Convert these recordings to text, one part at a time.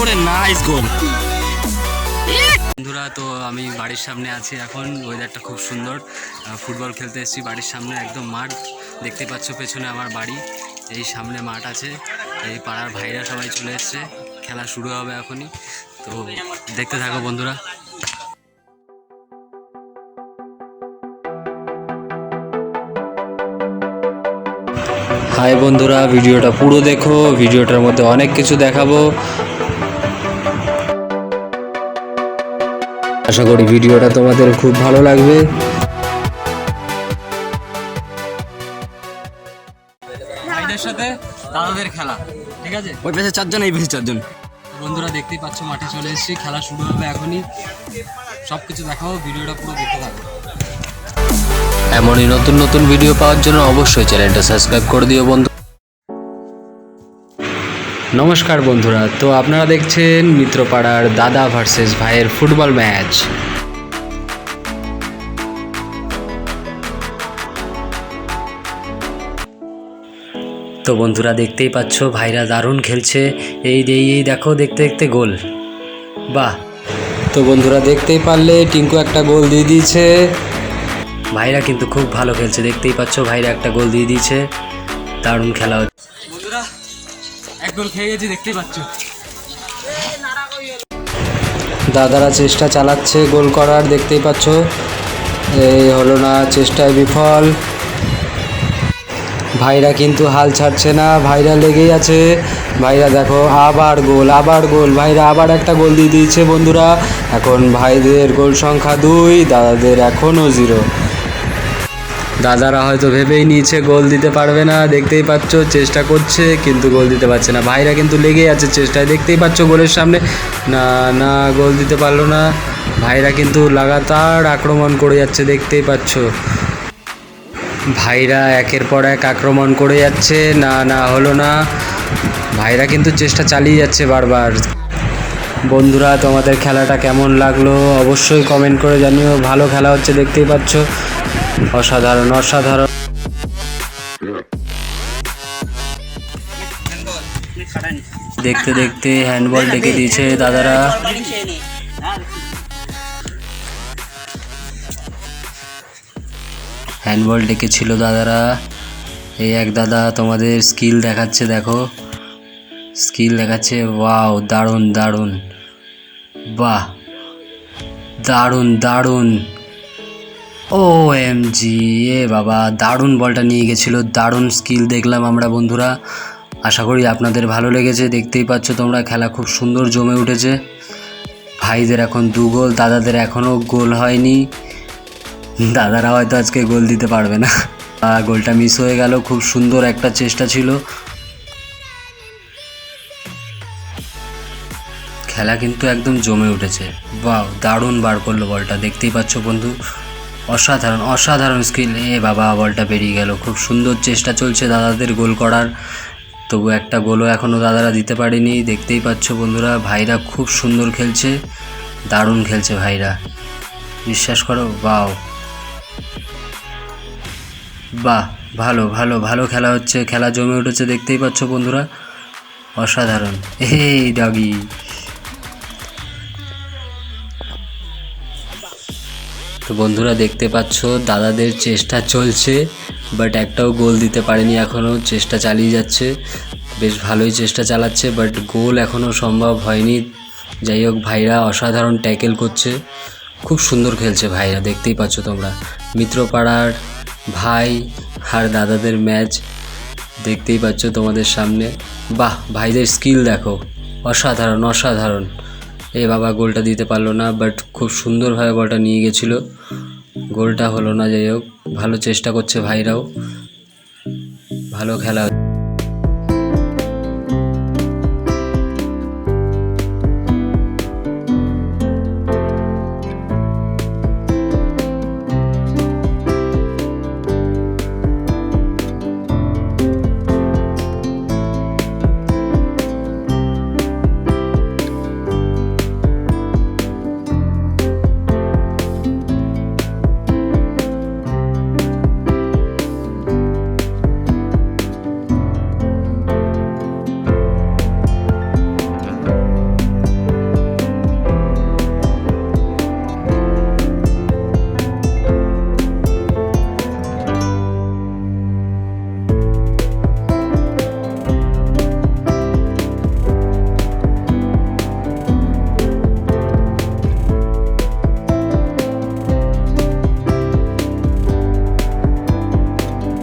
করে নাইস গোল বন্ধুরা, তো আমি বাড়ির সামনে আছি এখন। ওয়েদারটা খুব সুন্দর। ফুটবল খেলতে এসেছি বাড়ির সামনে, একদম মাঠ। দেখতে পাচ্ছ পেছনে আমার বাড়ি। এই সামনে মাঠ আছে। এই পাড়ার ভাইরা সবাই চলে এসছে। খেলা শুরু হবে এখনই। তো দেখতে থাকো বন্ধুরা। হাই বন্ধুরা, ভিডিওটা পুরো দেখো। ভিডিওটার মধ্যে অনেক কিছু দেখাবো। আশা করি ভিডিওটা তোমাদের খুব ভালো লাগবে। ভাইদের সাথে দাদাদের খেলা ঠিক আছে? ওই পেছে চারজন এই পেছে চারজন। বন্ধুরা দেখতেই পাচ্ছ মাঠে চলে এসেছি খেলা শুরু হবে এখনই। সব কিছু দেখাবো ভিডিওটা পুরো দেখতে থাকো। এমনই নতুন নতুন ভিডিও পাওয়ার জন্য অবশ্যই চ্যানেলটা সাবস্ক্রাইব করে দিও বন্ধু নমস্কার বন্ধুরা, তো আপনারা দেখছেন মিত্রপাড়ার দাদা ভার্সেস ভাইয়ের ফুটবল ম্যাচ। তো বন্ধুরা, দেখতেই পাচ্ছ, ভাইরা দারুণ খেলছে। এই এই দেখো, দেখতে দেখতে গোল। বাহ। তো বন্ধুরা, দেখতেই পারলে টিঙ্কু একটা গোল দিয়ে দিয়েছে। ভাইরা কিন্তু খুব ভালো খেলছে। দেখতেই পাচ্ছ, ভাইরা একটা গোল দিয়ে দিয়েছে। দারুণ খেলা হচ্ছে। গোল খেয়ে গেছি, দেখতেই পাচ্ছ। দাদারা চেষ্টা চালাচ্ছে গোল করার, দেখতেই পাচ্ছ। এই হলো না, চেষ্টায় বিফল। ভাইরা কিন্তু হাল ছাড়ছে না, ভাইরা লেগেই আছে। ভাইরা দেখো, আবার গোল আবার গোল। ভাইরা আবার একটা গোল দিয়ে দিয়েছে বন্ধুরা। এখন ভাইদের গোল সংখ্যা দুই, দাদাদের এখনও জিরো। দাদারা হয়তো ভেবেই নিয়েছে গোল দিতে পারবে না, দেখতেই পাচ্ছ চেষ্টা করছে, কিন্তু গোল দিতে পারছে না। ভাইরা কিন্তু লেগেই আছে চেষ্টায়, দেখতেই পাচ্ছ গোলের সামনে। না না, গোল দিতে পারল না। ভাইরা কিন্তু লাগাতার আক্রমণ করে যাচ্ছে, দেখতেই পাচ্ছ। ভাইরা একের পর এক আক্রমণ করে যাচ্ছে, না না, হলো না। ভাইরা কিন্তু চেষ্টা চালিয়ে যাচ্ছে বারবার। বন্ধুরা, তোমাদের খেলাটা কেমন লাগল? অবশ্যই কমেন্ট করে জানিও। ভালো খেলা হচ্ছে, দেখতেই পাচ্ছ। অসাধারণ অসাধারণ। দেখতে দেখতে হ্যান্ডবল ডেকে দিয়েছে দাদারা। হ্যান্ডবল ডেকেছিল দাদারা। এই এক দাদা তোমাদের স্কিল দেখাচ্ছে, দেখো। স্কিল দেখাচ্ছে ওয়াও দারুণ দারুণ। বাহ, দারুণ দারুণ। ও এম জি এ বাবা, দারুণ বলটা নিয়ে গেছিল, দারুণ স্কিল দেখলাম আমরা বন্ধুরা। আশা করি আপনাদের ভালো লেগেছে, দেখতেই পাচ্ছ তোমরা, খেলা খুব সুন্দর জমে উঠেছে। ভাইদের এখন দু গোল, দাদাদের এখনও গোল হয়নি। দাদারা হয়তো আজকে গোল দিতে পারবে না। গোলটা মিস হয়ে গেল, খুব সুন্দর একটা চেষ্টা ছিল। খেলা কিন্তু একদম জমে উঠেছে। বাহ, দারুণ বার করল বলটা, দেখতেই পাচ্ছ বন্ধু। অসাধারণ অসাধারণ স্কিল এ বাবা বলটা বেরিয়ে গেল। খুব সুন্দর চেষ্টা চলছে দাদাদের গোল করার। তবু একটা গোলও এখনও দাদারা দিতে পারেনি। দেখতেই পাচ্ছ বন্ধুরা, ভাইরা খুব সুন্দর খেলছে। দারুণ খেলছে ভাইরা। বিশ্বাস করো বাও বাহ, ভালো ভালো ভালো খেলা হচ্ছে। খেলা জমে উঠেছে, দেখতেই পাচ্ছ বন্ধুরা। অসাধারণ। এই ডগি বন্ধুরা দেখতে পাচ্ছ, দাদাদের চেষ্টা চলছে বাট একটাও গোল দিতে পারেনি এখনও চেষ্টা চালিয়ে যাচ্ছে। বেশ ভালোই চেষ্টা চালাচ্ছে বাট গোল এখনও সম্ভব হয়নি। যাই হোক, ভাইরা অসাধারণ ট্যাকেল করছে। খুব সুন্দর খেলছে ভাইরা, দেখতেই পাচ্ছ তোমরা। মিত্রপাড়ার ভাই আর দাদাদের ম্যাচ দেখতেই পাচ্ছ তোমাদের সামনে। বাহ, ভাইদের স্কিল দেখো। অসাধারণ অসাধারণ। এ বাবা গোলটা দিতে পারল না বাট খুব সুন্দরভাবে বলটা নিয়ে গেছিল। গোলটা হলো না, যাই হোক, ভালো চেষ্টা করছে ভাইরাও। ভালো খেলা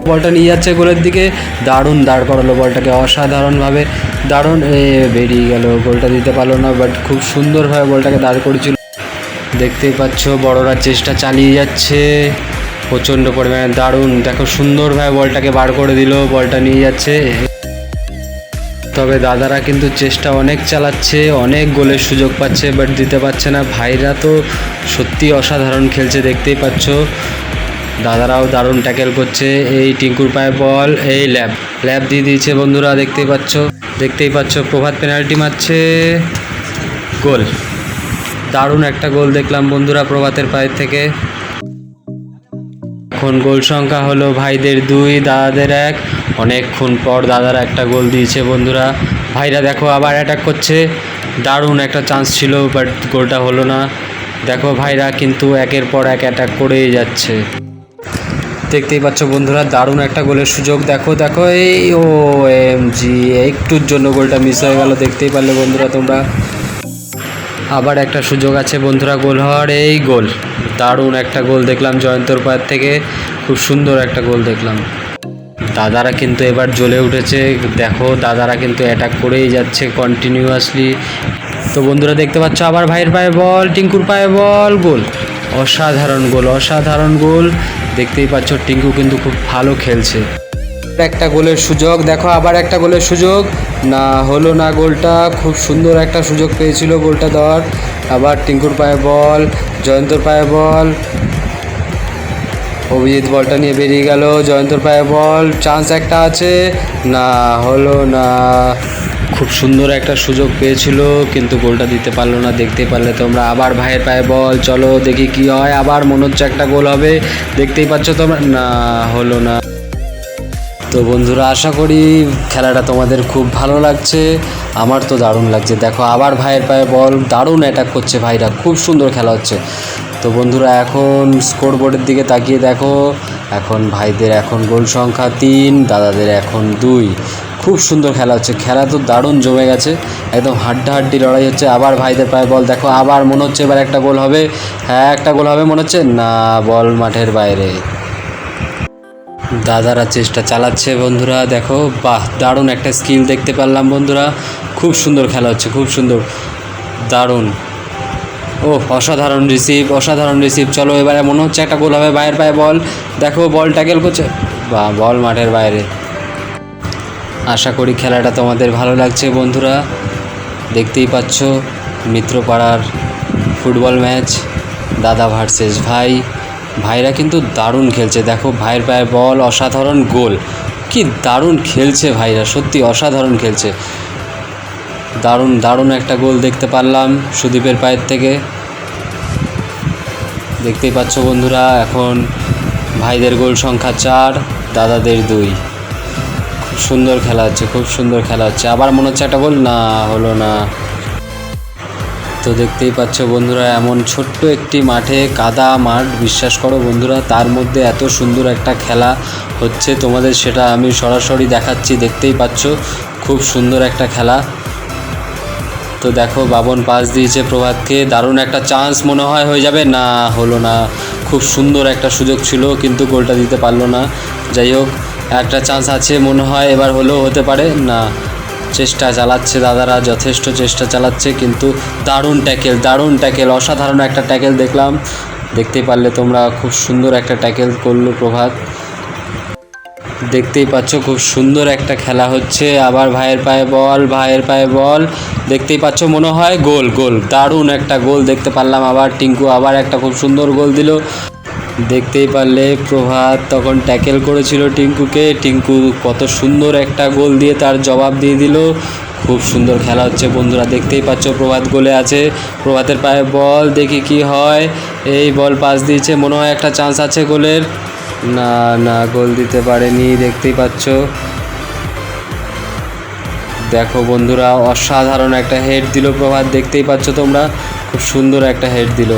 বলটা নিয়ে যাচ্ছে গোলের দিকে। দারুণ দাঁড় করালো বলটাকে অসাধারণভাবে। দারুণ, এ, বেরিয়ে গেল, গোলটা দিতে পারল না বাট খুব সুন্দরভাবে বলটাকে দাঁড় করেছিল দেখতেই পাচ্ছ, বড়রা চেষ্টা চালিয়ে যাচ্ছে। প্রচণ্ড পরিমাণে দারুণ, দেখো সুন্দরভাবে বলটাকে বার করে দিল, বলটা নিয়ে যাচ্ছে। তবে দাদারা কিন্তু চেষ্টা অনেক চালাচ্ছে, অনেক গোলের সুযোগ পাচ্ছে বাট দিতে পারছে না। ভাইরা তো সত্যি অসাধারণ খেলছে, দেখতেই পাচ্ছ। দাদারাও দারুণ ট্যাকেল করছে। এই টিঙ্কুর পায়ে বল, এই ল্যাব। ল্যাব দিয়ে দিয়েছে বন্ধুরা, দেখতেই পাচ্ছ দেখতেই পাচ্ছ, প্রভাত পেনাল্টি মারছে। গোল। দারুণ একটা গোল দেখলাম বন্ধুরা প্রভাতের পায়ের থেকে। এখন গোল সংখ্যা হলো ভাইদের দুই, দাদাদের এক। অনেকক্ষণ পর দাদারা একটা গোল দিয়েছে বন্ধুরা। ভাইরা দেখো আবার অ্যাটাক করছে। দারুণ একটা চান্স ছিল বাট গোলটা হলো না। দেখো ভাইরা কিন্তু একের পর এক অ্যাটাক করেই যাচ্ছে। দেখতেই পাচ্ছ বন্ধুরা, দারুণ একটা গোলের সুযোগ। দেখো দেখো, এই ও এম জি একটুর জন্য গোলটা মিস হয়ে গেল, দেখতেই পারলে বন্ধুরা তোমরা। আবার একটা সুযোগ আছে বন্ধুরা, গোল হওয়ার এই গোল। দারুণ একটা গোল দেখলাম জয়ন্তর পায়ের থেকে, খুব সুন্দর একটা গোল দেখলাম। দাদারা কিন্তু এবার জ্বলে উঠেছে, দেখো, দাদারা কিন্তু অ্যাটাক করেই যাচ্ছে কন্টিনিউয়াসলি তো বন্ধুরা দেখতে পাচ্ছ, আবার ভাইয়ের পায়ে বল টিঙ্কুর পায়ে বল গোল। অসাধারণ গোল অসাধারণ গোল। দেখতেই পাচ্ছ টিঙ্কু কিন্তু খুব ভালো খেলছে। একটা গোলের সুযোগ, দেখো আবার একটা গোলের সুযোগ। না হলো না গোলটা, খুব সুন্দর একটা সুযোগ পেয়েছিল গোলটা দেওয়ার। আবার টিঙ্কুর পায়ে বল, জয়ন্তর পায়ে বল। অভিজিৎ বলটা নিয়ে বেরিয়ে গেল, জয়ন্তর পায়ে বল, চান্স একটা আছে। না হলো না। খুব সুন্দর একটা সুযোগ পেয়েছিল, কিন্তু গোলটা দিতে পারল না, দেখতে পারলে তোমরা আবার ভাইয়ের পায়ে বল, চলো দেখি কি হয়, আবার মনে হচ্ছে একটা গোল হবে, দেখতেই পাচ্ছ তোমরা, না, হলো না। তো বন্ধুরা, আশা করি খেলাটা তোমাদের খুব ভালো লাগছে, আমার তো দারুণ লাগছে, দেখো আবার ভাইয়ের পায়ে বল, দারুণ অ্যাটাক করছে ভাইরা, খুব সুন্দর খেলা হচ্ছে। তো বন্ধুরা, এখন স্কোর বোর্ডের দিকে তাকিয়ে দেখো, এখন ভাইদের এখন গোল সংখ্যা তিন, দাদাদের এখন দুই। খুব সুন্দর খেলা হচ্ছে। খেলা তো দারুণ জমে গেছে। একদম হাড্ডাহাড্ডি লড়াই হচ্ছে। আবার ভাইদের পায়ে বল। দেখো, আবার মনে হচ্ছে এবার একটা গোল হবে। হ্যাঁ একটা গোল হবে, মনে হচ্ছে না, বল মাঠের বাইরে। দাদারা চেষ্টা চালাচ্ছে বন্ধুরা, দেখো। বাহ, দারুণ একটা স্কিল দেখতে পারলাম বন্ধুরা। খুব সুন্দর খেলা হচ্ছে, খুব সুন্দর। দারুণ। ও অসাধারণ রিসিভ অসাধারণ রিসিভ চলো, এবারে মনে হচ্ছে একটা গোল হবে, বাইরের পায়ে বল। দেখো বল ট্যাকেল করছে বা বল মাঠের বাইরে। আশা করি খেলাটা তোমাদের ভালো লাগছে, বন্ধুরা। দেখতেই পাচ্ছ, মিত্রপাড়ার ফুটবল ম্যাচ, দাদা ভার্সেস ভাই। ভাইরা কিন্তু দারুণ খেলছে, দেখো ভাইয়ের পায়ে বল, অসাধারণ গোল। কি দারুণ খেলছে ভাইরা, সত্যি অসাধারণ খেলছে। দারুণ দারুণ একটা গোল দেখতে পারলাম সুদীপের পায়ের থেকে। দেখতেই পাচ্ছ বন্ধুরা, এখন ভাইদের গোল সংখ্যা চার, দাদাদের দুই। সুন্দর খেলা হচ্ছে, খুব সুন্দর খেলা হচ্ছে। আবার মনে হচ্ছে একটা গোল? না, হলো না। তো দেখতেই পাচ্ছ বন্ধুরা, এমন ছোট্ট একটি মাঠে কাদা মাঠ, বিশ্বাস করো বন্ধুরা, তার মধ্যে এত সুন্দর একটা খেলা হচ্ছে তোমাদের, সেটা আমি সরাসরি দেখাচ্ছি, দেখতেই পাচ্ছ। খুব সুন্দর একটা খেলা। তো দেখো বাবন পাস দিয়েছে প্রভাতকে। দারুণ একটা চান্স মনে হয় হয়ে যাবে? না, হলো না। খুব সুন্দর একটা সুযোগ ছিল, কিন্তু গোলটা দিতে পারল না। যাই হোক একটা চান্স আছে, মনে হয় এবার হলেও হতে পারে। না, চেষ্টা চালাচ্ছে দাদারা, যথেষ্ট চেষ্টা চালাচ্ছে, কিন্তু দারুণ ট্যাকেল দারুণ ট্যাকেল অসাধারণ একটা ট্যাকেল দেখলাম। দেখতেই পারলে তোমরা খুব সুন্দর একটা ট্যাকেল করল প্রভাত। দেখতেই পাচ্ছ খুব সুন্দর একটা খেলা হচ্ছে, আবার ভাইয়ের পায়ে বল, ভাইয়ের পায়ে বল। দেখতেই পাচ্ছ মনে হয় গোল গোল, দারুণ একটা গোল দেখতে পারলাম আবার, টিঙ্কু আবার একটা খুব সুন্দর গোল দিল। দেখতেই পারলে প্রভাত তখন ট্যাকেল করেছিল টিঙ্কুকে। টিঙ্কু কত সুন্দর একটা গোল দিয়ে তার জবাব দিয়ে দিল। খুব সুন্দর খেলা হচ্ছে বন্ধুরা, দেখতেই পাচ্ছ প্রভাত গোলে আছে। প্রভাতের পায়ে বল, দেখি কি হয়। এই বল পাস দিয়েছে, মনে হয় একটা চান্স আছে গোলের। না না, গোল দিতে পারেনি, দেখতেই পাচ্ছ। দেখো বন্ধুরা, অসাধারণ একটা হেড দিল প্রভাত, দেখতেই পাচ্ছ তোমরা। খুব সুন্দর একটা হেড দিল।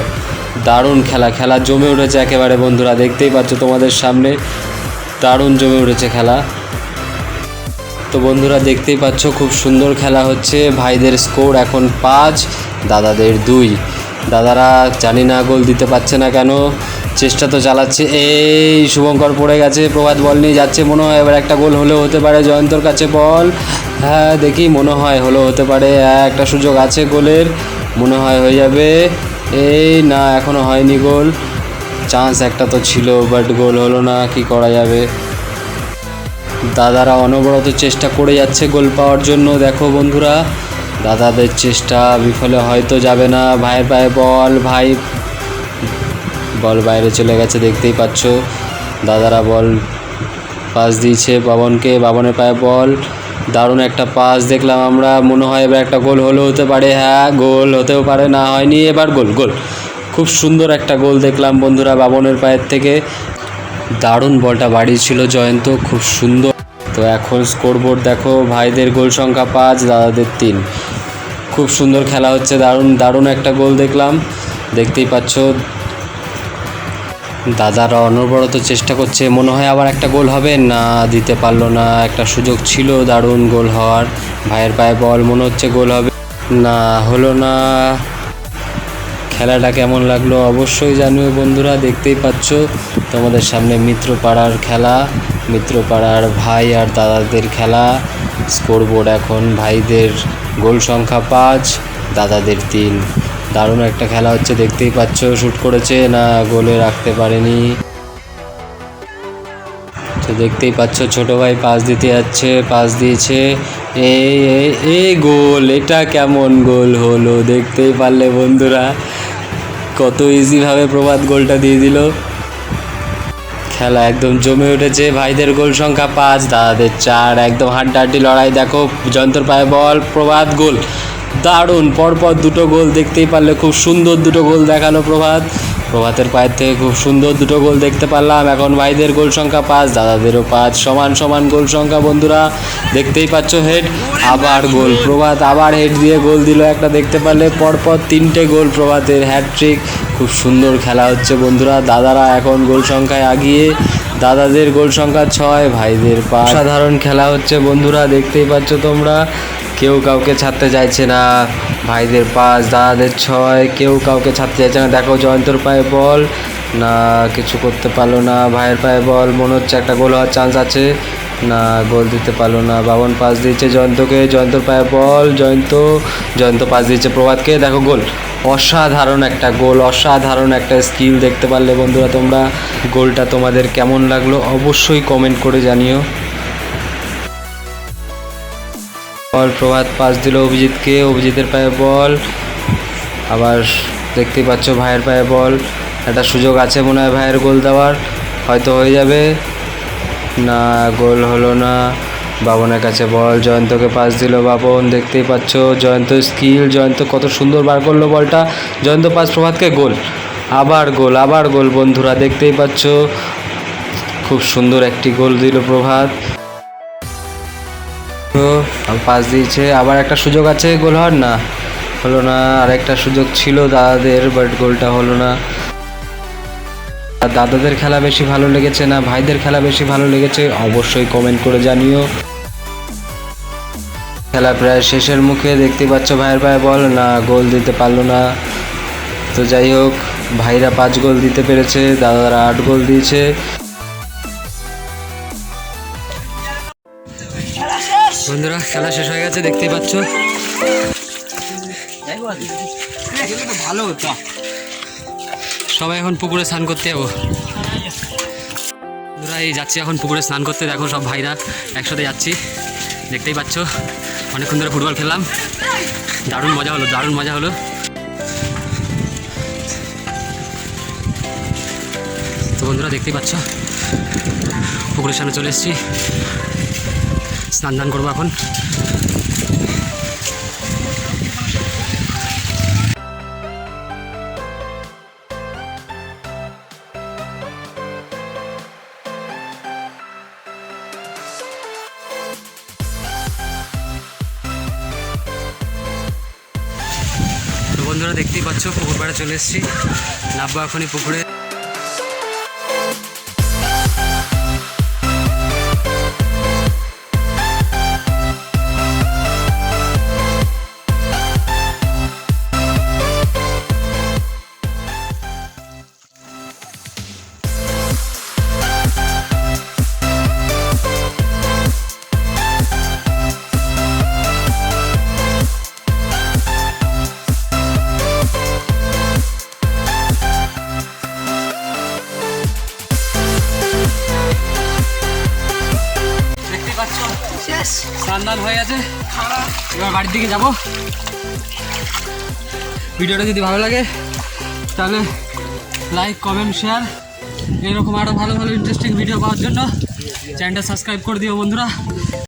দারুণ খেলা খেলা জমে উঠেছে একেবারে বন্ধুরা, দেখতেই পাচ্ছ তোমাদের সামনে, দারুণ জমে উঠেছে খেলা। তো বন্ধুরা, দেখতেই পাচ্ছ খুব সুন্দর খেলা হচ্ছে, ভাইদের স্কোর এখন পাঁচ, দাদাদের দুই। দাদারা জানি না গোল দিতে পারছে না কেন, চেষ্টা তো চালাচ্ছে, এই শুভঙ্কর পড়ে গেছে, প্রভাত বল নিয়ে যাচ্ছে, মনে হয় এবার একটা গোল হলেও হতে পারে, জয়ন্তর কাছে বল। হ্যাঁ দেখি মনে হয় হলেও হতে পারে, একটা সুযোগ আছে গোলের, মনে হয় হয়ে যাবে। এই না, এখনও হয়নি গোল। চান্স একটা তো ছিল বাট গোল হলো না, কি করা যাবে? দাদারা অনবরত চেষ্টা করে যাচ্ছে গোল পাওয়ার জন্য। দেখো বন্ধুরা, দাদাদের চেষ্টা বিফলে হয়তো যাবে না। ভাইয়ের পায়ে বল, ভাই। বল বাইরে চলে গেছে, দেখতেই পাচ্ছ। দাদারা বল পাস দিয়েছে বাবনকে, বাবনের পায়ে বল। দারুণ একটা পাস দেখলাম আমরা। মনে হয় এবার একটা গোল হলেও হতে পারে। হ্যাঁ গোল হতেও পারে, না হয়নি, এবার গোল গোল খুব সুন্দর একটা গোল দেখলাম বন্ধুরা বাবনের পায়ের থেকে। দারুণ বলটা বাড়িয়েছিল জয়ন্ত, খুব সুন্দর। তো এখন স্কোরবোর্ড দেখো, ভাইদের গোল সংখ্যা পাঁচ, দাদাদের তিন। খুব সুন্দর খেলা হচ্ছে, দারুণ দারুণ একটা গোল দেখলাম। দেখতেই পাচ্ছ দাদারা অনবরত চেষ্টা করছে, মনে হয় আবার একটা গোল হবে। না, দিতে পারল না। একটা সুযোগ ছিল, দারুণ গোল হওয়ার। ভাইয়ের পায়ে বল, মনে হচ্ছে গোল হবে। না, হলো না। খেলাটা কেমন লাগল অবশ্যই জানিও বন্ধুরা, দেখতেই পাচ্ছ। তোমাদের সামনে মিত্রপাড়ার খেলা, মিত্রপাড়ার ভাই আর দাদাদের খেলা। স্কোরবোর্ড এখন ভাইদের গোল সংখ্যা পাঁচ, দাদাদের তিন। দারুণ একটা খেলা হচ্ছে, দেখতেই পাচ্ছ শ্যুট করেছে, না গোলে রাখতে পারেনি। তো দেখতেই পাচ্ছ, ছোট ভাই পাস দিতে যাচ্ছে, পাস দিয়েছে। এই এই গোল, এটা কেমন গোল হলো, দেখতেই পারলে বন্ধুরা। কত ইজিভাবে প্রভাত গোলটা দিয়ে দিল। খেলা একদম জমে উঠেছে, ভাইদের গোল সংখ্যা পাঁচ, দাদাদের চার, একদম হাড্ডাহাড্ডি লড়াই। দেখো, যন্ত্র পায়ে বল, প্রভাত গোল। দারুণ। পরপর দুটো গোল দেখতেই পারলে খুব সুন্দর দুটো গোল দেখাল প্রভাত। প্রভাতের পায়ের থেকে খুব সুন্দর দুটো গোল দেখতে পারলাম। এখন ভাইদের গোল সংখ্যা পাঁচ, দাদাদেরও পাঁচ। সমান সমান গোল সংখ্যা বন্ধুরা, দেখতেই পাচ্ছ হেড, আবার গোল। প্রভাত আবার হেড দিয়ে গোল দিল একটা, দেখতে পারলে পরপর তিনটে গোল প্রভাতের হ্যাটট্রিক খুব সুন্দর খেলা হচ্ছে বন্ধুরা, দাদারা এখন গোল সংখ্যায় আগিয়ে দাদাদের গোল সংখ্যা ছয়, ভাইদের পাঁচ। সাধারণ খেলা হচ্ছে বন্ধুরা, দেখতেই পাচ্ছ তোমরা। কেউ কাউকে ছাড়তে চাইছে না, ভাইদের পাঁচ, দাদাদের ছয়, কেউ কাউকে ছাড়তে চাইছে না। দেখো জয়ন্তর পায়ে বল, না কিছু করতে পারল না, ভাইয়ের পায়ে বল, মনে হচ্ছে একটা গোল হওয়ার চান্স আছে। না গোল দিতে পারল না। বাবন পাস দিয়েছে জয়ন্তকে জয়ন্তর পায়ে বল। জয়ন্ত জয়ন্ত পাস দিয়েছে প্রভাতকে। দেখো গোল। অসাধারণ একটা গোল, অসাধারণ একটা স্কিল দেখতে পারলে বন্ধুরা তোমরা। গোলটা তোমাদের কেমন লাগল অবশ্যই কমেন্ট করে জানিও। বল, প্রভাত পাস দিল অভিজিৎকে। অভিজিতের পায়ে বল। আবার দেখতেই পাচ্ছ ভাইয়ের পায়ে বল। একটা সুযোগ আছে মনে হয় ভাইয়ের গোল দেওয়ার। হয়তো হয়ে যাবে। না, গোল হলো না। বাবনের কাছে বল, জয়ন্তকে পাস দিল বাবন, দেখতেই পাচ্ছ জয়ন্ত স্কিল জয়ন্ত কত সুন্দর বার করল বলটা। জয়ন্ত পাস প্রভাতকে গোল, আবার গোল আবার গোল বন্ধুরা, দেখতেই পাচ্ছ। খুব সুন্দর একটি গোল দিল প্রভাত। পাস দিয়েছে, আবার একটা সুযোগ আছে, গোল হওয়ার না। হলো না আর একটা সুযোগ ছিল দাদাদের বাট গোলটা হলো না। দাদাদের খেলা বেশি ভালো লেগেছে না ভাইদের খেলা বেশি ভালো লেগেছে অবশ্যই কমেন্ট করে জানিও। খেলা প্রায় শেষের মুখে দেখতে পাচ্ছ ভাইয়ের পায়ে বল, না গোল দিতে পারল না। তো যাই হোক, ভাইরা পাঁচ গোল দিতে পেরেছে, দাদারা আট গোল দিয়েছে। বন্ধুরা, খেলা শেষ হয়ে গেছে, দেখতেই পাচ্ছ। ভালো হতো। সবাই এখন পুকুরে স্নান করতে যাব। বন্ধুরা, এই যাচ্ছি এখন পুকুরে স্নান করতে। দেখো সব ভাইরা একসাথে যাচ্ছি। দেখতেই পাচ্ছ, অনেকক্ষণ ধরে ফুটবল খেললাম। দারুণ মজা হলো, দারুণ মজা হলো। তো বন্ধুরা, দেখতেই পাচ্ছ, পুকুরের সামনে চলে এসেছি। স্নান দান করব এখন। বন্ধুরা দেখতেই পাচ্ছ পুকুর পাড়ে চলে এসেছি। নামবো এখনই পুকুরে। দান হয়ে গেছে এবার বাড়ির দিকে যাব। ভিডিওটা যদি ভালো লাগে, তাহলে লাইক কমেন্ট শেয়ার এরকম আরও ভালো ভালো ইন্টারেস্টিং ভিডিও পাওয়ার জন্য চ্যানেলটা সাবস্ক্রাইব করে দিও বন্ধুরা।